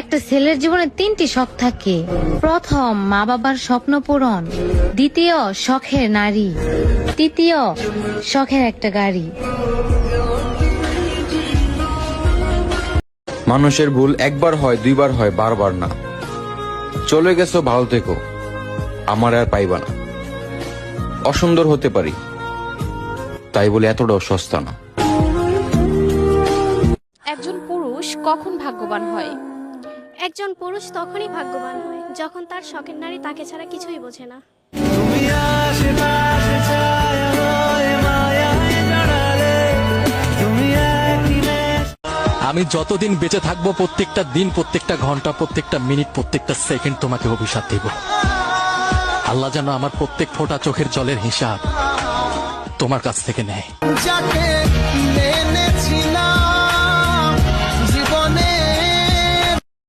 একটা ছেলের জীবনে তিনটি শখ থাকে। প্রথম মা বাবার স্বপ্ন পূরণ। দ্বিতীয় শখের নারী। তৃতীয় শখের একটা গাড়ি। মানুষের ভুল একবার হয় দুইবার হয় বারবার না। চলে গেছো ভালো থেকো। আমার আর পাইবা না। অসুন্দর হতে পারি। তাই বলে এতটাও সস্তা না। একজন পুরুষ কখন ভাগ্যবান হয়? একজন পুরুষ তখনই ভাগ্যবান হয় যখন তার শখের নারী তাকে ছাড়া কিছুই বোঝে না। আমি যতদিন বেঁচে থাকব প্রত্যেকটা দিন প্রত্যেকটা ঘণ্টা প্রত্যেকটা মিনিট প্রত্যেকটা সেকেন্ড তোমাকে অভিশাপ দেব। আল্লাহ যেন আমার প্রত্যেক ফোঁটা চোখের জলের হিসাব তোমার কাছ থেকে নেয়।